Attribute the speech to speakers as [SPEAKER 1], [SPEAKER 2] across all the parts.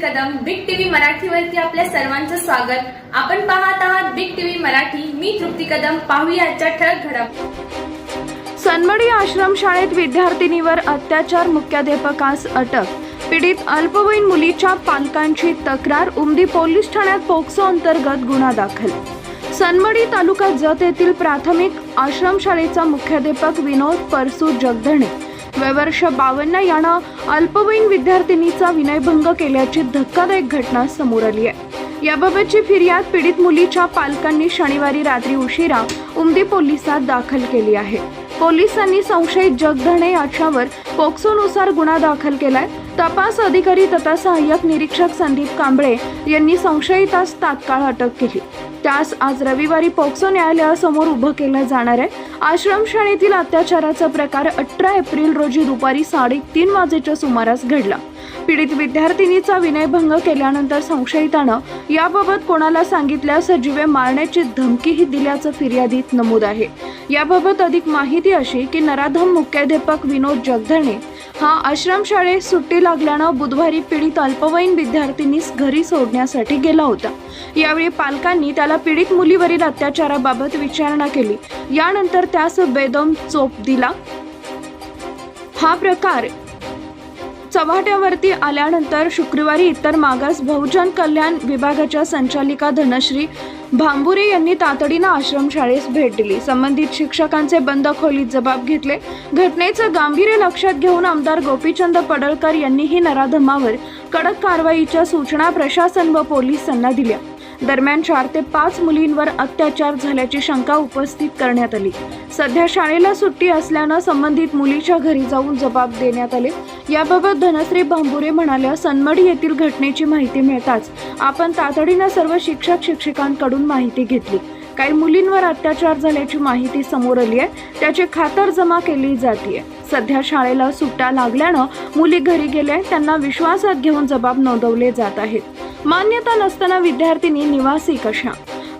[SPEAKER 1] मराठीवरती आपल्या सर्वांचं स्वागत. आपण पाहत आहात बिग टीव्ही मराठी. मी तृप्ती कदम. पाहूया आजच्या ठळक घडामोडी
[SPEAKER 2] सनमडी आश्रमशाळेत विद्यार्थिनीवर अत्याचार मुख्याध्यापकास अटक. पीडित अल्पवयीन मुलीच्या पालकांची तक्रार उमदी पोलीस ठाण्यात पोक्सो अंतर्गत गुन्हा दाखल. सनमडी तालुका जत येथील प्राथमिक आश्रमशाळेचा मुख्याध्यापक विनोद परसू जगधणे. वयवर्ष बावन्न यानं अल्पवयीन विद्यार्थिनीचा विनयभंग केल्याची धक्कादायक घटना समोर आली आहे. याबाबतची फिर्याद पीडित मुलीच्या पालकांनी शनिवारी रात्री उशिरा उमदी पोलिसात दाखल केली आहे. पोलिसांनी संशयित जगधणे याच्यावर पोक्सोनुसार गुन्हा दाखल केलाय. तपास अधिकारी तथा सहाय्यक निरीक्षक संदीप कांबळे यांनी संशयितास तात्काळ अटक केली. त्यास आज रविवारी पोक्सो न्यायालयासमोर उभं केलं जाणार आहे. आश्रमशाळेतील अत्याचाराचा प्रकार अठरा एप्रिल रोजी दुपारी साडेतीन वाजेच्या सुमारास घडला. पीडित विद्यार्थिनीचा विनयभंग केल्यानंतर संशयितानं याबाबत कोणाला सांगितल्यास जीवे मारण्याची धमकीही दिल्याचं फिर्यादीत नमूद आहे. याबाबत अधिक माहिती अशी की नराधम मुख्याध्यापक विनोद जगधणे हा आश्रमशाळेत सुट्टी लागल्यानं बुधवारी पीडित अल्पवयीन विद्यार्थिनीस घरी सोडण्यासाठी गेला होता. यावेळी पालकांनी त्याला पीडित मुलीवरील अत्याचाराबाबत विचारणा केली. यानंतर त्यास बेदम चोप दिला. हा प्रकार चव्हाट्यावरती आल्यानंतर शुक्रवारी इतर मागास बहुजन कल्याण विभागाच्या संचालिका धनश्री भांबुरे यांनी तातडीनं आश्रमशाळेस भेट दिली. संबंधित शिक्षकांचे बंद खोलीत जबाब घेतले. घटनेचं गांभीर्य लक्षात घेऊन आमदार गोपीचंद पडळकर यांनीही नराधमावर कडक कारवाईच्या सूचना प्रशासन व पोलिसांना दिल्या. दरम्यान चार ते पाच मुलींवर अत्याचार झाल्याची शंका उपस्थित करण्यात आली. सध्या शाळेला सुट्टी असल्यानं संबंधित मुलीच्या घरी जाऊन जबाब देण्यात आले. याबाबत धनश्री भांबुरे म्हणाल्या सनमडी येथील घटनेची माहिती मिळताच आपण तातडीनं सर्व शिक्षक शिक्षिकांकडून माहिती घेतली. काही मुलींवर अत्याचार झाल्याची माहिती समोर आली आहे. त्याची खातर जमा केली जाते सध्या शाळेला सुट्ट्या लागल्यानं मुली घरी गेल्या त्यांना विश्वासात घेऊन जबाब नोंदवले जात आहेत. मान्यता नसताना विद्यार्थिनी निवासी कशा?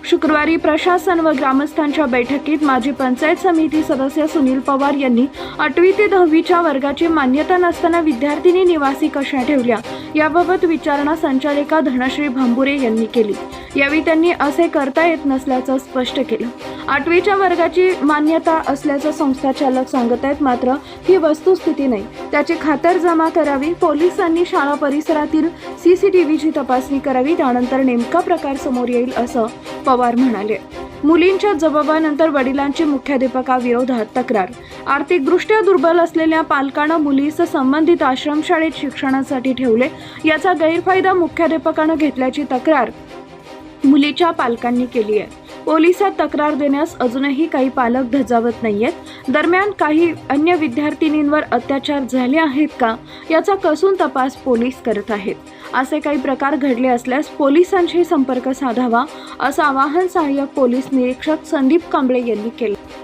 [SPEAKER 2] शुक्रवारी प्रशासन व ग्रामस्थांच्या बैठकीत माजी पंचायत समिती सदस्य सुनील पवार यांनी आठवी ते दहावीच्या वर्गाची मान्यता नसताना विद्यार्थिनी निवासी कशा ठेवल्या? याबाबत विचारणा संचालिका धनश्री भांबुरे यांनी केली. यावेळी त्यांनी असे करता येत नसल्याचं स्पष्ट केलं. आठवीच्या वर्गाची मान्यता असल्याचं संस्थाचालक सांगत आहेत मात्र ही वस्तुस्थिती नाही. त्याची खातर जमा करावी पोलिसांनी शाळा परिसरातील सी सी टी व्हीची तपासणी करावी त्यानंतर नेमका प्रकार समोर येईल असं पवार म्हणाले. मुलींच्या जबाबानंतर वडिलांची मुख्याध्यापकाविरोधात तक्रार. आर्थिकदृष्ट्या दुर्बल असलेल्या पालकानं मुलीस संबंधित आश्रमशाळेत शिक्षणासाठी ठेवले. याचा गैरफायदा मुख्याध्यापकानं घेतल्याची तक्रार मुलीच्या पालकांनी केली आहे. पोलिसात तक्रार देण्यास अजूनही काही पालक धजावत नाहीयेत. दरम्यान काही अन्य विद्यार्थिनींवर अत्याचार झाले आहेत का याचा कसून तपास पोलीस करत आहेत. असे काही प्रकार घडले असल्यास पोलिसांशी संपर्क साधावा असं आवाहन सहाय्यक पोलीस निरीक्षक संदीप कांबळे यांनी केलं.